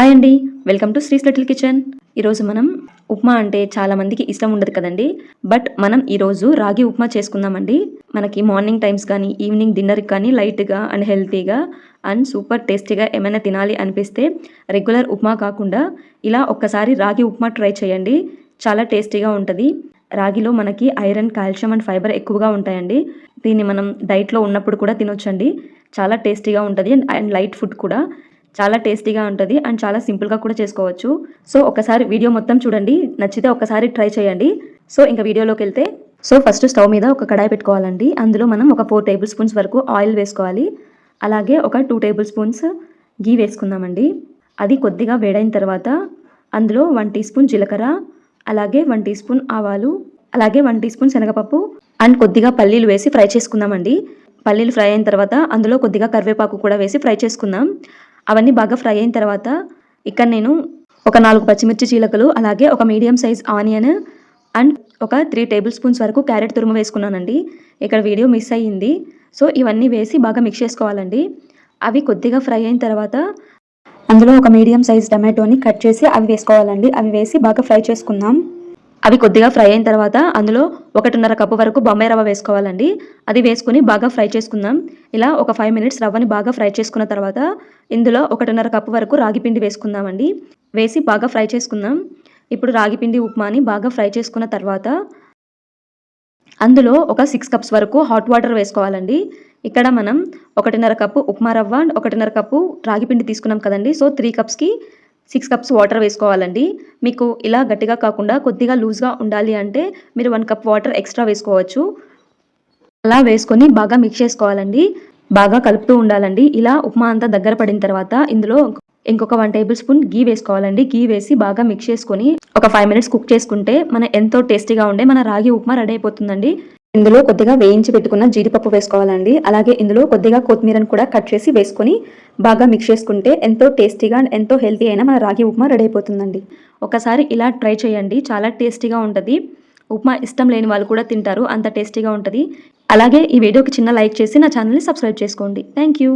Hi అండి. Welcome to Sri's little kitchen. ఈరోజు మనం ఉప్మా అంటే చాలా మందికి ఇష్టం ఉండదు కదండి. బట్ మనం ఈరోజు రాగి ఉప్మా చేసుకుందామండి. మనకి మార్నింగ్ టైమ్స్ కానీ ఈవినింగ్ డిన్నర్కి కానీ లైట్గా అండ్ హెల్తీగా అండ్ సూపర్ టేస్టీగా ఏమైనా తినాలి అనిపిస్తే రెగ్యులర్ ఉప్మా కాకుండా ఇలా ఒక్కసారి రాగి ఉప్మా ట్రై చేయండి. చాలా టేస్టీగా ఉంటుంది. రాగిలో మనకి ఐరన్ కాల్షియం అండ్ ఫైబర్ ఎక్కువగా ఉంటాయండి. దీన్ని మనం డైట్లో ఉన్నప్పుడు కూడా తినొచ్చండి. చాలా టేస్టీగా ఉంటుంది అండ్ లైట్ ఫుడ్ కూడా. చాలా టేస్టీగా ఉంటుంది అండ్ చాలా సింపుల్గా కూడా చేసుకోవచ్చు. సో ఒకసారి వీడియో మొత్తం చూడండి. నచ్చితే ఒకసారి ట్రై చేయండి. సో ఇంకా వీడియోలోకి వెళ్తే సో ఫస్ట్ స్టవ్ మీద ఒక కడాయి పెట్టుకోవాలండి. అందులో మనం ఒక ఫోర్ టేబుల్ స్పూన్స్ వరకు ఆయిల్ వేసుకోవాలి. అలాగే ఒక టూ టేబుల్ స్పూన్స్ గీ వేసుకుందామండి. అది కొద్దిగా వేడైన తర్వాత అందులో వన్ టీ స్పూన్ జీలకర్ర అలాగే వన్ టీ స్పూన్ ఆవాలు అలాగే వన్ టీ స్పూన్ శనగపప్పు అండ్ కొద్దిగా పల్లీలు వేసి ఫ్రై చేసుకుందామండి. పల్లీలు ఫ్రై అయిన తర్వాత అందులో కొద్దిగా కరివేపాకు కూడా వేసి ఫ్రై చేసుకుందాం. అవన్నీ బాగా ఫ్రై అయిన తర్వాత ఇక్కడ నేను ఒక నాలుగు పచ్చిమిర్చి చీలకలు అలాగే ఒక మీడియం సైజ్ ఆనియన్ అండ్ ఒక త్రీ టేబుల్ స్పూన్స్ వరకు క్యారెట్ తురుము వేసుకున్నానండి. ఇక్కడ వీడియో మిస్ అయ్యింది. సో ఇవన్నీ వేసి బాగా మిక్స్ చేసుకోవాలండి. అవి కొద్దిగా ఫ్రై అయిన తర్వాత అందులో ఒక మీడియం సైజ్ టమాటోని కట్ చేసి అవి వేసుకోవాలండి. అవి వేసి బాగా ఫ్రై చేసుకుందాం. అవి కొద్దిగా ఫ్రై అయిన తర్వాత అందులో ఒకటిన్నర కప్పు వరకు బొంబాయి రవ్వ వేసుకోవాలండి. అది వేసుకుని బాగా ఫ్రై చేసుకుందాం. ఇలా ఒక ఫైవ్ మినిట్స్ రవ్వని బాగా ఫ్రై చేసుకున్న తర్వాత ఇందులో ఒకటిన్నర కప్పు వరకు రాగి పిండి వేసుకుందామండి. వేసి బాగా ఫ్రై చేసుకుందాం. ఇప్పుడు రాగి పిండి ఉప్మాని బాగా ఫ్రై చేసుకున్న తర్వాత అందులో ఒక సిక్స్ కప్స్ వరకు హాట్ వాటర్ వేసుకోవాలండి. ఇక్కడ మనం ఒకటిన్నర కప్పు ఉప్మా రవ్వ అండ్ ఒకటిన్నర కప్పు రాగి పిండి తీసుకున్నాం కదండి. సో త్రీ కప్స్కి సిక్స్ కప్స్ వాటర్ వేసుకోవాలండి. మీకు ఇలా గట్టిగా కాకుండా కొద్దిగా లూజ్గా ఉండాలి అంటే మీరు వన్ కప్ వాటర్ ఎక్స్ట్రా వేసుకోవచ్చు. అలా వేసుకొని బాగా మిక్స్ చేసుకోవాలండి. బాగా కలుపుతూ ఉండాలండి. ఇలా ఉప్మా అంతా దగ్గర పడిన తర్వాత ఇందులో ఇంకొక వన్ టేబుల్ స్పూన్ గీ వేసుకోవాలండి. గీ వేసి బాగా మిక్స్ చేసుకొని ఒక ఫైవ్ మినిట్స్ కుక్ చేసుకుంటే మన ఎంతో టేస్టీగా ఉండే మన రాగి ఉప్మా రెడీ అయిపోతుందండి. ఇందులో కొద్దిగా వేయించి పెట్టుకున్న జీడిపప్పు వేసుకోవాలండి. అలాగే ఇందులో కొద్దిగా కొత్తిమీరను కూడా కట్ చేసి వేసుకొని బాగా మిక్స్ చేసుకుంటే ఎంతో టేస్టీగా అండ్ ఎంతో హెల్తీ అయిన మన రాగి ఉప్మా రెడీ అయిపోతుందండి. ఒకసారి ఇలా ట్రై చేయండి. చాలా టేస్టీగా ఉంటుంది. ఉప్మా ఇష్టం లేని వాళ్ళు కూడా తింటారు. అంత టేస్టీగా ఉంటుంది. అలాగే ఈ వీడియోకి చిన్న లైక్ చేసి నా ఛానల్ని సబ్స్క్రైబ్ చేసుకోండి. Thank you